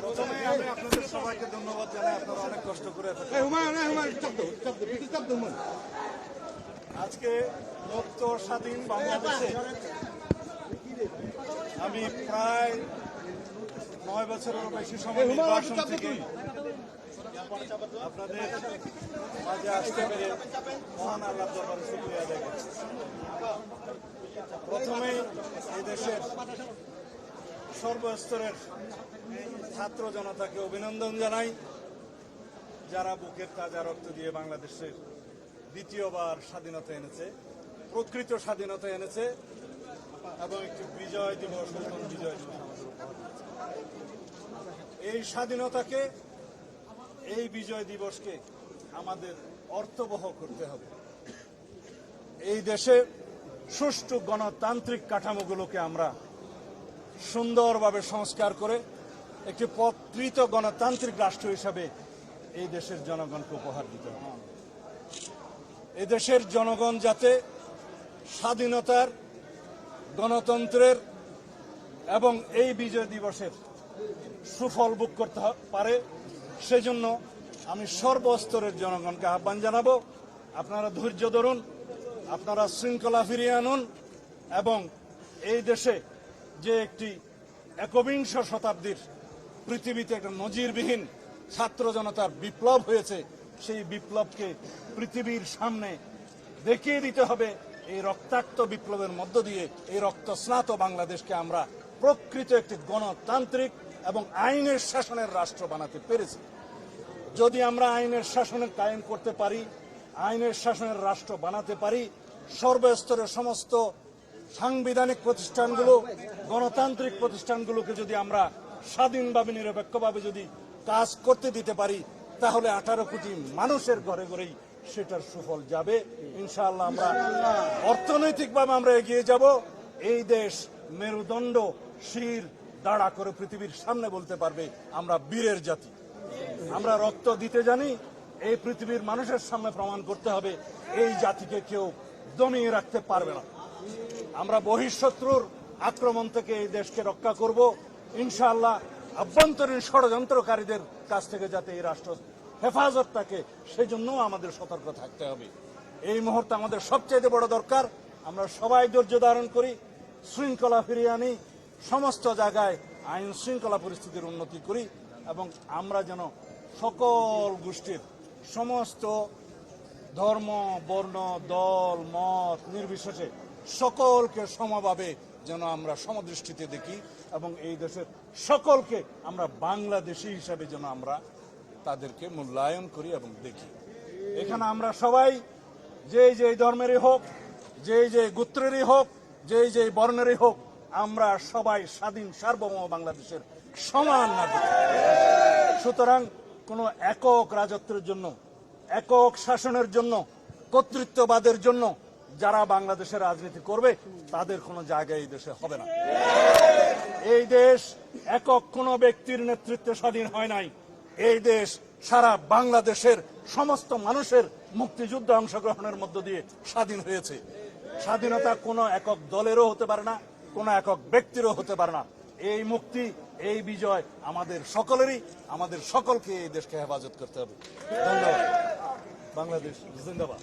প্রথমে আমি আপনাদের সবাইকে ধন্যবাদ জানাই আপনারা অনেক কষ্ট করে আজকে মুক্ত স্বাধীন বাংলাদেশে আমি প্রায় নয় বছরের বেশি সময় থেকে আপনাদের মাঝে আসতে পেরে মহান আল্লাহ দরবারে শুক্রিয়া আদায় করছি। প্রথমেই এই দেশের সর্বস্তরের ছাত্র জনতাকে অভিনন্দন জানাই, যারা বুকের তাজা রক্ত দিয়ে বাংলাদেশের দ্বিতীয়বার স্বাধীনতা এনেছে, প্রকৃত স্বাধীনতা এনেছে, এবং একটি বিজয় দিবস, নতুন বিজয় দিবস। এই স্বাধীনতাকে, এই বিজয় দিবসকে আমাদের অর্থবহ করতে হবে এই দেশে সুষ্ঠু গণতান্ত্রিক কাঠামোগুলোকে আমরা সুন্দরভাবে সংস্কার করে একটি প্রকৃত গণতান্ত্রিক রাষ্ট্র হিসাবে এই দেশের জনগণকে উপহার দিতে হবে। এই দেশের জনগণ যাতে স্বাধীনতার, গণতন্ত্রের এবং এই বিজয় দিবসের সুফল ভোগ করতে পারে, সেজন্য আমি সর্বস্তরের জনগণকে আহ্বান জানাব, আপনারা ধৈর্য ধরুন, আপনারা শৃঙ্খলা ফিরিয়ে আনুন এবং এই দেশে যে একটি একবিংশ শতাব্দীর পৃথিবীতে একটা নজিরবিহীন ছাত্র জনতার বিপ্লব হয়েছে, সেই বিপ্লবকে পৃথিবীর সামনে দেখিয়ে দিতে হবে এই রক্তাক্ত বিপ্লবের মধ্য দিয়ে, এই রক্তস্নাত বাংলাদেশকে আমরা প্রকৃত একটি গণতান্ত্রিক এবং আইনের শাসনের রাষ্ট্র বানাতে পেরেছি। যদি আমরা আইনের শাসনের কায়েম করতে পারি, আইনের শাসনের রাষ্ট্র বানাতে পারি, সর্বস্তরের সমস্ত সাংবিধানিক প্রতিষ্ঠানগুলো, গণতান্ত্রিক প্রতিষ্ঠানগুলোকে যদি আমরা স্বাধীনভাবে, নিরপেক্ষভাবে যদি কাজ করতে দিতে পারি, তাহলে আঠারো কোটি মানুষের ঘরে ঘরেই সেটার সুফল যাবে। ইনশাআল্লাহ আমরা অর্থনৈতিকভাবে আমরা এগিয়ে যাব। এই দেশ মেরুদণ্ড, শির, দাঁড়া করে পৃথিবীর সামনে বলতে পারবে, আমরা বীরের জাতি। আমরা রক্ত দিতে জানি, এই পৃথিবীর মানুষের সামনে প্রমাণ করতে হবে, এই জাতিকে কেউ দমিয়ে রাখতে পারবে না। আমরা বহিঃশত্রুর আক্রমণ থেকে এই দেশকে রক্ষা করব। ইনশাআল্লাহ আভ্যন্তরীণ ষড়যন্ত্রকারীদের কাছ থেকে যাতে এই রাষ্ট্র হেফাজত থাকে, সেজন্য আমাদের সতর্ক থাকতে হবে। এই মুহূর্তে আমাদের সবচেয়ে বড় দরকার, আমরা সবাই ধৈর্য ধারণ করি, শৃঙ্খলা ফিরিয়ে আনি, সমস্ত জায়গায় আইন শৃঙ্খলা পরিস্থিতির উন্নতি করি, এবং আমরা যেন সকল গোষ্ঠীর সমস্ত ধর্ম, বর্ণ, দল, মত, নির্বিশেষে সকলকে সমভাবে যেন আমরা সমদৃষ্টিতে দেখি এবং এই দেশের সকলকে আমরা বাংলাদেশি হিসাবে যেন আমরা তাদেরকে মূল্যায়ন করি এবং দেখি। এখানে আমরা সবাই যে যে ধর্মেরই হোক যে যে গোত্রেরই হোক যে যে বর্ণেরই হোক, আমরা সবাই স্বাধীন, সার্বভৌম বাংলাদেশের সমান নাগরিক। সুতরাং কোনো একক রাজত্বের জন্য, একক শাসনের জন্য, কর্তৃত্ববাদের জন্য যারা বাংলাদেশের রাজনীতি করবে, তাদের কোনো জায়গা এই দেশে হবে না। এই দেশ একক কোনো ব্যক্তির নেতৃত্বে স্বাধীন হয় নাই। এই দেশ সারা বাংলাদেশের সমস্ত মানুষের মুক্তিযুদ্ধে অংশগ্রহণের মধ্য দিয়ে স্বাধীন হয়েছে। স্বাধীনতা কোনো একক দলেরও হতে পারে না, কোনো একক ব্যক্তিরও হতে পারে না। এই মুক্তি, এই বিজয় আমাদের সকলেরই, আমাদের সকলকে এই দেশকে হেফাজত করতে হবে। ধন্যবাদ। বাংলাদেশ জিন্দাবাদ।